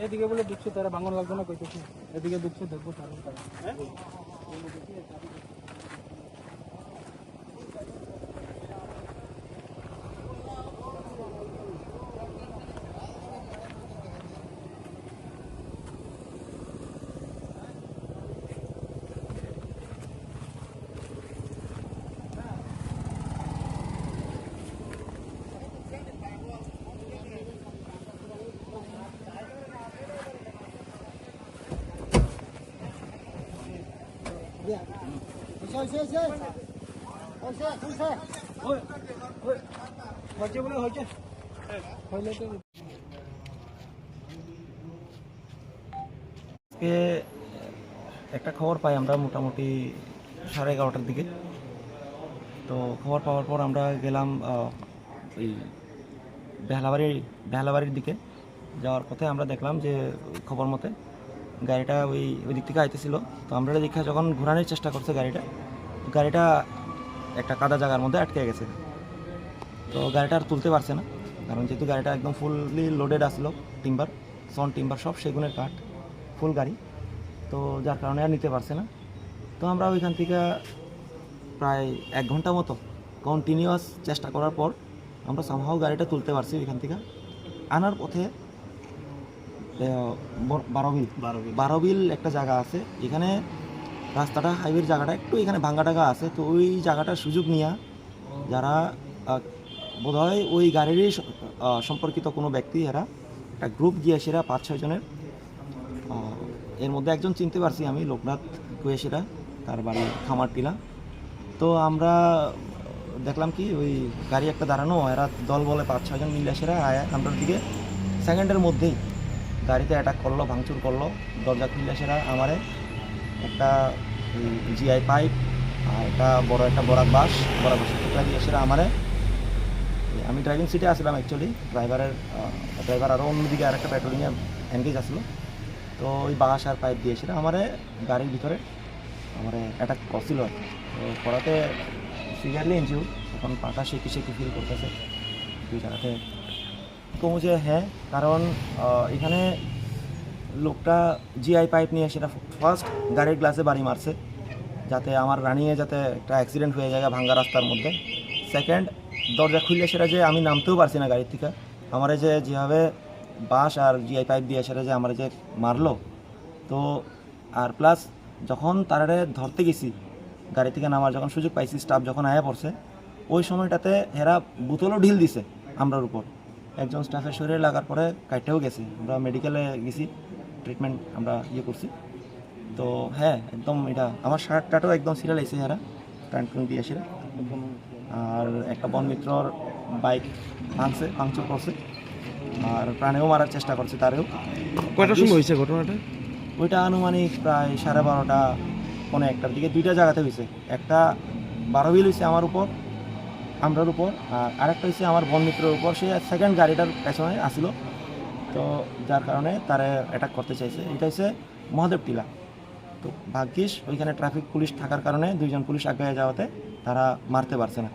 এদিকে বলে ঢুকছে তারা ভাঙন লাগবে না কইতেছি এদিকে ঢুকছে দেখব তারা তারা। ওই, ওই, হয়েছে বলে হয়েছে হইলে তো আজকে একটা খবর পাই আমরা মোটামুটি সাড়ে এগারোটার দিকে। তো খবর পাওয়ার পর আমরা গেলাম ওই বেহালাবাড়ি বেহালাবাড়ির দিকে। যাওয়ার পথে আমরা দেখলাম যে খবর মতে গাড়িটা ওই ওই দিক থেকে আইতেছিল। তো আমরা দেখা যখন ঘোরানোর চেষ্টা করছে গাড়িটা গাড়িটা একটা কাদা জায়গার মধ্যে আটকে গেছে। তো গাড়িটা আর তুলতে পারছে না, কারণ যেহেতু গাড়িটা একদম ফুললি লোডেড আসলো টিম্বার সন টিম্বার সব সেগুনের কাঠ ফুল গাড়ি। তো যার কারণে আর নিতে পারছে না। তো আমরা ওইখান থেকে প্রায় এক ঘণ্টা মতো কন্টিনিউয়াস চেষ্টা করার পর আমরা সামহাও গাড়িটা তুলতে পারছি ওইখান থেকে। আনার পথে বারোবিল। বারোবিল। একটা জায়গা আছে এখানে রাস্তাটা হাইওয়ের জায়গাটা একটু এখানে ভাঙ্গা টাঙ্গা আছে তো ওই জায়গাটার সুযোগ নিয়ে যারা বোধহয় ওই গাড়িরই সম্পর্কিত কোনো ব্যক্তি এরা একটা গ্রুপ গিয়ে সেরা পাঁচ ছয় জনের আহ, এর মধ্যে একজন চিনতে পারছি আমি লোকনাথ কুয়েশিরা তার বাড়ি খামারটিলা। তো আমরা দেখলাম কি ওই গাড়ি একটা দাঁড়ানো এরা দল বলে পাঁচ ছয়জন মিলে সেরা আয়া আমরার দিকে সেকেন্ডের মধ্যেই গাড়িতে অ্যাটাক করল, ভাঙচুর করল, দরজা খুললে সেরা আমারে একটা জিআই পাইপ আর একটা বড় একটা বরাক বাস, বরাক বাসের টুকরা দিয়ে সেরা আমারে আমি ড্রাইভিং সিটে আসলাম অ্যাকচুয়ালি ড্রাইভারের ড্রাইভার আরও অন্যদিকে আর একটা পেট্রোলিংয়ে এনগেজ আসলো। তো ওই বাঁশ আর পাইপ দিয়ে সেটা আমারে গাড়ির ভিতরে আমার অ্যাটাক করছিল। তো করাতে সিভিয়ারলি ইনজিউর এখন পাটা শেখি শেখি ফিল করতেছে। দুই জায়গাতে। কমছে হ্যাঁ কারণ এখানে লোকটা জিআই পাইপ নিয়ে সেটা ফার্স্ট গাড়ির গ্লাসে বাড়ি মারছে, যাতে আমার রানিয়ে যাতে একটা অ্যাক্সিডেন্ট হয়ে যায় ভাঙ্গা রাস্তার মধ্যে। সেকেন্ড দরজা খুললে সেটা যে আমি নামতেও পারছি না গাড়ির থেকে। আমার যে যেভাবে বাস আর জিআই পাইপ দিয়ে সেটা যে আমার যে মারলো, তো আর প্লাস যখন তারারে ধরতে গেছি, গাড়ি থেকে নামার যখন সুযোগ পাইছি স্টাফ যখন আয়া পড়ছে, ওই সময়টাতে হেরা বোতলও ঢিল দিছে আমরার উপর। একজন স্টাফের শরীরে লাগার পরে কাইটেও গেছি। আমরা মেডিকেলে গেছি। ট্রিটমেন্ট আমরা ইয়ে করছি। তো হ্যাঁ একদম এটা আমার শার্ট টাটও একদম সিরিয়াল হেরা টান টুন দিয়ে সেরা আর একটা বনমিত্রর বাইক ভাঙছে ভাঙচুর করছে। আর প্রাণেও মারার চেষ্টা করছে তারেও। কয়টার সময় হয়েছে ঘটনাটা? ওইটা আনুমানিক প্রায় সাড়ে বারোটা কোনো একটার দিকে দুইটা জায়গাতে হয়েছে। একটা বারো বিল হয়েছে আমার উপর আমরার উপর আর আরেকটা হয়েছে আমার বন বনমিত্রের উপর। সে সেকেন্ড গাড়িটার পেছনে আসিল। তো যার কারণে তারা অ্যাটাক করতে চাইছে। এটা হচ্ছে মহাদেব টিলা। তো ভাগ্যিস ওইখানে ট্রাফিক পুলিশ থাকার কারণে দুইজন পুলিশ আগে যাওয়াতে তারা মারতে পারছে না।